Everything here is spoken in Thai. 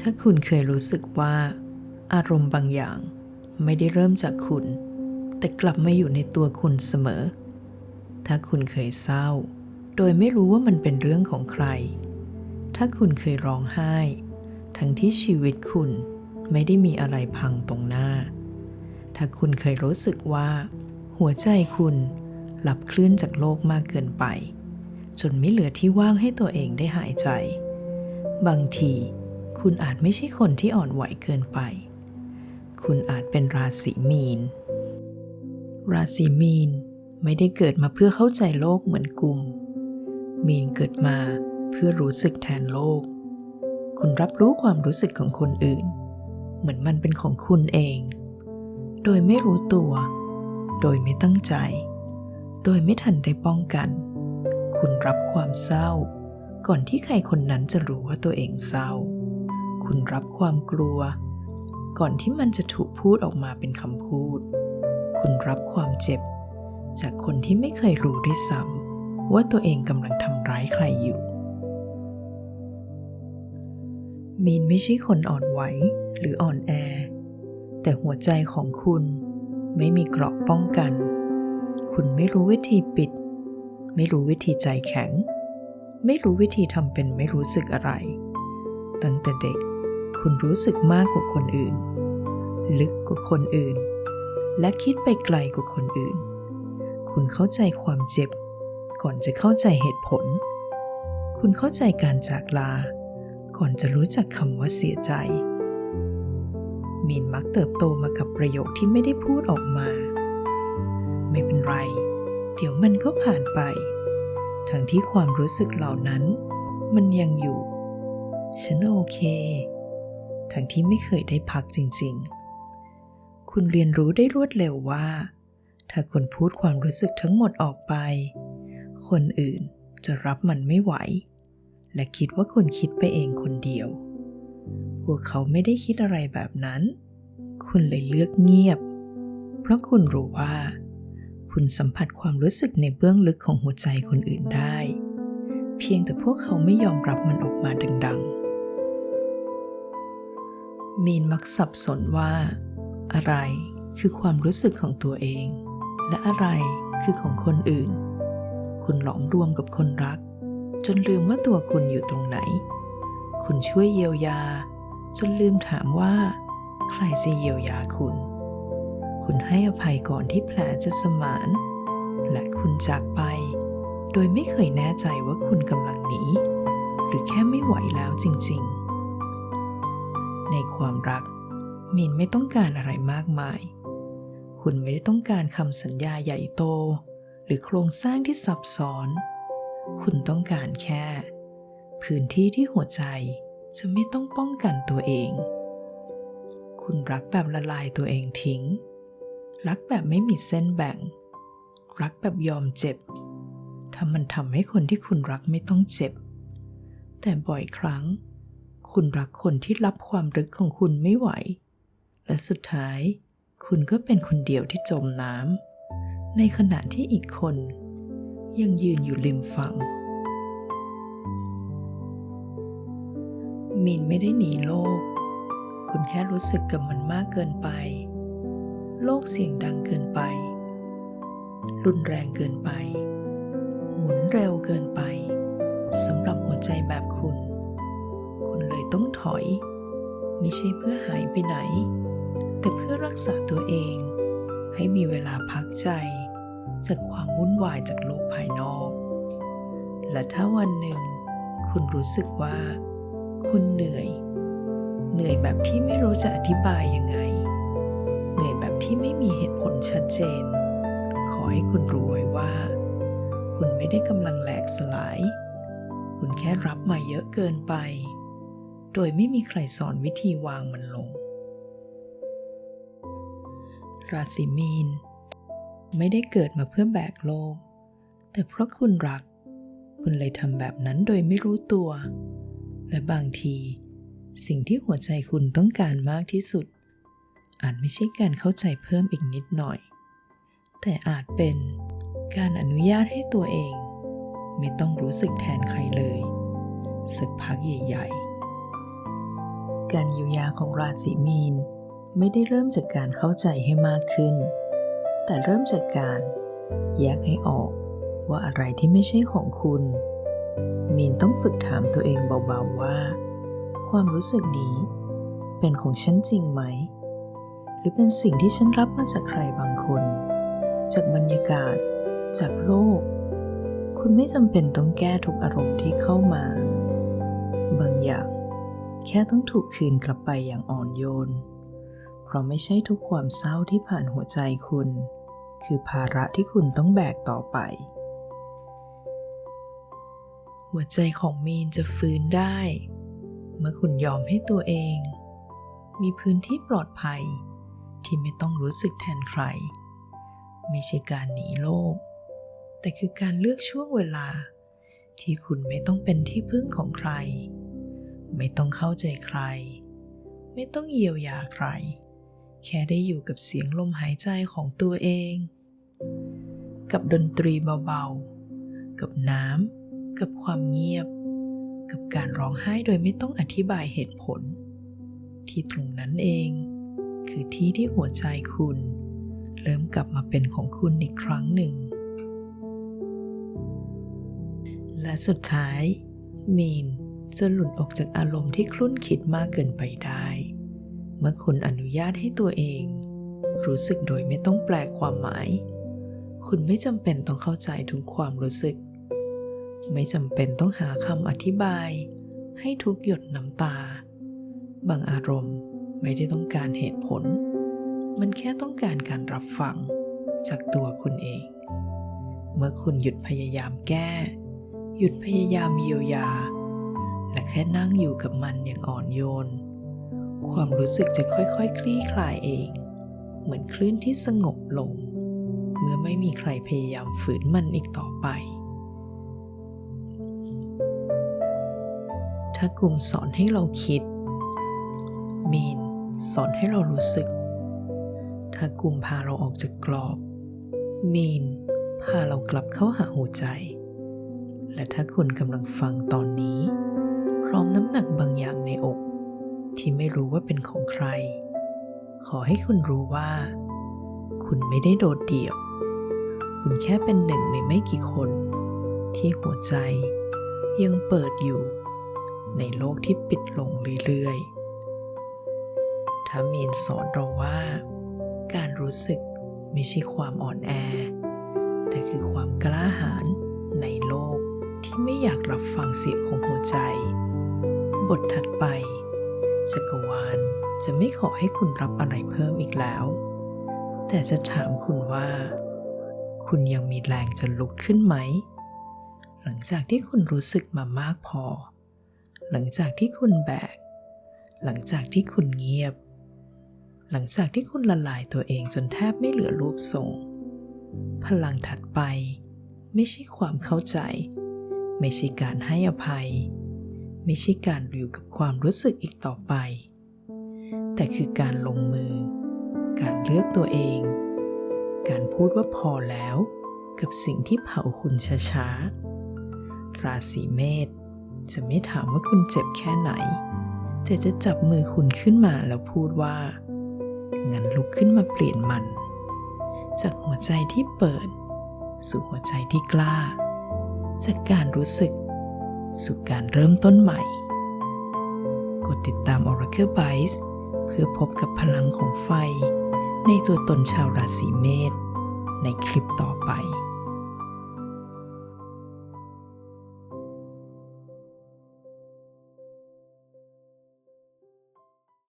ถ้าคุณเคยรู้สึกว่า อารมณ์บางอย่างไม่ได้เริ่มจากคุณ แต่กลับมาอยู่ในตัวคุณเสมอ ถ้าคุณเคยเศร้า โดยไม่รู้ว่ามันเป็นเรื่องของใคร ถ้าคุณเคยร้องไห้ ทั้งที่ชีวิตคุณไม่ได้มีอะไรพังตรงหน้า ถ้าคุณเคยรู้สึกว่า หัวใจคุณหลับคลื่นจากโลกมากเกินไป จนไม่เหลือที่ว่างให้ตัวเองได้หายใจ บางที คุณอาจไม่ใช่คนที่อ่อนไหวเกินไป คุณอาจเป็นราศีมีน ราศีมีนไม่ได้เกิดมาเพื่อเข้าใจโลกเหมือนกลุ่ม มีนเกิดมาเพื่อรู้สึกแทนโลก คุณรับรู้ความรู้สึกของคนอื่น เหมือนมันเป็นของคุณเอง โดยไม่รู้ตัว โดยไม่ตั้งใจ โดยไม่ทันได้ป้องกัน คุณรับความเศร้า ก่อนที่ใครคนนั้นจะรู้ว่าตัวเองเศร้า คุณรับความกลัว ก่อนที่มันจะถูกพูดออกมาเป็นคำพูด คุณรับความเจ็บ จากคนที่ไม่เคยรู้ด้วยซ้ำว่าตัวเองกำลังทำร้ายใครอยู่ มีนไม่ใช่คนอ่อนไหวหรืออ่อนแอ แต่หัวใจของคุณไม่มีเกราะป้องกัน คุณไม่รู้วิธีปิด ไม่รู้วิธีใจแข็ง ไม่รู้วิธีทำเป็นไม่รู้สึกอะไร ตั้งแต่เด็ก คุณรู้สึกมากกว่าคนอื่น ลึกกว่าคนอื่น และคิดไปไกลกว่าคนอื่น คุณเข้าใจความเจ็บ ก่อนจะเข้าใจเหตุผล คุณเข้าใจการจากลา ก่อนจะรู้จักคำว่าเสียใจมีนมักเติบโตมากับประโยคที่ไม่ได้พูดออกมา ไม่เป็นไร เดี๋ยวมันก็ผ่านไป ทั้งที่ความรู้สึกเหล่านั้น มันยังอยู่ ฉันโอเค ทั้งที่ไม่เคยได้พักจริงๆ คุณเรียนรู้ได้รวดเร็วว่า ถ้าคุณพูดความรู้สึกทั้งหมดออกไป คนอื่นจะรับมันไม่ไหว และคิดว่าคุณคิดไปเองคนเดียว พวกเขาไม่ได้คิดอะไรแบบนั้น คุณเลยเลือกเงียบ เพราะคุณรู้ว่า คุณสัมผัสความรู้สึกในเบื้องลึกของหัวใจคนอื่นได้ เพียงแต่พวกเขาไม่ยอมรับมันออกมาดัง ๆ มีนมักสับสนว่า อะไรคือความรู้สึกของตัวเอง และอะไรคือของคนอื่น คุณหลอมรวมกับคนรัก จนลืมว่าตัวคุณอยู่ตรงไหน คุณช่วยเยียวยา จนลืมถามว่า ใครจะเยียวยาคุณ คุณให้อภัยก่อนที่แผลจะสมาน และคุณจากไป โดยไม่เคยแน่ใจว่าคุณกำลังหนีหรือแค่ไม่ไหวแล้วจริง ๆ ในความรักมีนไม่ต้องการอะไรมากมาย คุณไม่ได้ต้องการคำสัญญาใหญ่โต หรือโครงสร้างที่ซับซ้อน คุณต้องการแค่ พื้นที่ที่หัวใจจะไม่ต้องป้องกันตัวเอง คุณรักแบบละลายตัวเองทิ้ง รักแบบไม่มีเส้นแบ่ง รักแบบยอมเจ็บถ้ามันทำให้คนที่คุณรักไม่ต้องเจ็บ แต่บ่อยครั้ง คุณรักคนที่รับความรึกของคุณไม่ไหว และสุดท้าย คุณก็เป็นคนเดียวที่จมน้ำในขณะที่อีกคน ยังยืนอยู่ริมฝั่ง มินไม่ได้หนีโลก คุณแค่รู้สึกกับมันมากเกินไป โลกเสียงดังเกินไป รุนแรงเกินไป หมุนเร็วเกินไปสำหรับหัวใจแบบคุณคุณ เลยต้องถอย ไม่ใช่เพื่อหายไปไหน แต่เพื่อรักษาตัวเอง ให้มีเวลาพักใจ จากความวุ่นวายจากโลกภายนอก และถ้าวันหนึ่ง คุณรู้สึกว่า คุณเหนื่อย เหนื่อยแบบที่ไม่รู้จะอธิบายยังไง เหนื่อยแบบที่ไม่มีเหตุผลชัดเจน ขอให้คุณรู้ไว้ว่า คุณไม่ได้กำลังแหลกสลายคุณแค่รับมาเยอะเกินไป โดยไม่มีใครสอนวิธีวางมันลง ราศีมีน ไม่ได้เกิดมาเพื่อแบกโลก แต่เพราะคุณรัก คุณเลยทำแบบนั้นโดยไม่รู้ตัว และบางที สิ่งที่หัวใจคุณต้องการมากที่สุด อาจไม่ใช่การเข้าใจเพิ่มอีกนิดหน่อย แต่อาจเป็นการอนุญาตให้ตัวเอง ไม่ต้องรู้สึกแทนใครเลย สักพักใหญ่ การเยียวยาของราศีมีน ไม่ได้เริ่มจากการเข้าใจให้มากขึ้น แต่เริ่มจากการแยกให้ออกว่าอะไรที่ไม่ใช่ของคุณ มีนต้องฝึกถามตัวเองเบาๆว่า ความรู้สึกนี้ เป็นของฉันจริงไหม หรือเป็นสิ่งที่ฉันรับมาจากใครบางคน จากบรรยากาศ จากโลก คุณไม่จำเป็นต้องแก้ทุกอารมณ์ที่เข้ามา บางอย่าง แค่ต้องถูกคืนกลับไปอย่างอ่อนโยน เพราะไม่ใช่ทุกความเศร้าที่ผ่านหัวใจคุณ คือภาระที่คุณต้องแบกต่อไป หัวใจของมีนจะฟื้นได้ เมื่อคุณยอมให้ตัวเอง มีพื้นที่ปลอดภัย ที่ไม่ต้องรู้สึกแทนใคร ไม่ใช่การหนีโลก แต่คือการเลือกช่วงเวลาที่คุณไม่ต้องเป็นที่พึ่งของใคร ไม่ต้องเข้าใจใคร ไม่ต้องเยียวยาใคร แค่ได้อยู่กับเสียงลมหายใจของตัวเอง กับดนตรีเบาๆ กับน้ำ กับความเงียบ กับการร้องไห้โดยไม่ต้องอธิบายเหตุผล ที่ตรงนั้นเอง คือที่ที่หัวใจคุณ เริ่มกลับมาเป็นของคุณอีกครั้งหนึ่ง และสุดท้ายมีน จะหลุดออกจากอารมณ์ที่คลุ่นคิดมากเกินไปได้ เมื่อคุณอนุญาตให้ตัวเอง รู้สึกโดยไม่ต้องแปลความหมาย คุณไม่จำเป็นต้องเข้าใจทุกความรู้สึก ไม่จำเป็นต้องหาคำอธิบาย ให้ทุกหยดน้ำตา บางอารมณ์ไม่ได้ต้องการเหตุผล มันแค่ต้องการการรับฟังจากตัวคุณเอง เมื่อคุณหยุดพยายามแก้ หยุดพยายามเยียวยา และแค่นั่งอยู่กับมันอย่างอ่อนโยน ความรู้สึกจะค่อยๆคคลี่คลายเอง เหมือนคลื่นที่สงบลง เมื่อไม่มีใครพยายามฝืนมันอีกต่อไป ถ้ากลุ่มสอนให้เราคิด มีนสอนให้เรารู้สึก ถ้ากลุ่มพาเราออกจากกรอบ มีนพาเรากลับเข้าหาหัวใจ และถ้าคุณกำลังฟังตอนนี้ ร้อมน้ำหนักบางอย่างในอก ที่ไม่รู้ว่าเป็นของใคร ขอให้คุณรู้ว่า คุณไม่ได้โดดเดี่ยว คุณแค่เป็นหนึ่งในไม่กี่คน ที่หัวใจยังเปิดอยู่ ในโลกที่ปิดลงเรื่อยๆถ้ามีนสอนเราว่า การรู้สึกไม่ใช่ความอ่อนแอ แต่คือความกล้าหาญในโลกที่ไม่อยากรับฟังเสียงของหัวใจ บทถัดไปจักรวาลจะไม่ขอให้คุณรับอะไรเพิ่มอีกแล้ว แต่จะถามคุณว่า คุณยังมีแรงจะลุกขึ้นไหม หลังจากที่คุณรู้สึกมามากพอ หลังจากที่คุณแบก หลังจากที่คุณเงียบ หลังจากที่คุณละลายตัวเองจนแทบไม่เหลือรูปทรง พลังถัดไป ไม่ใช่ความเข้าใจ ไม่ใช่การให้อภัย ไม่ใช่การอยู่กับความรู้สึกอีกต่อไป แต่คือการลงมือ การเลือกตัวเอง การพูดว่าพอแล้ว กับสิ่งที่เผาคุณช้าๆ ราศีเมษจะไม่ถามว่าคุณเจ็บแค่ไหน แต่จะจับมือคุณขึ้นมาแล้วพูดว่า งั้นลุกขึ้นมาเปลี่ยนมัน จากหัวใจที่เปิด สู่หัวใจที่กล้า จากการรู้สึก สู่การเริ่มต้นใหม่ กดติดตาม Oracle Bytes เพื่อพบกับพลังของไฟ ในตัวตนชาวราศีเมษในคลิปต่อไป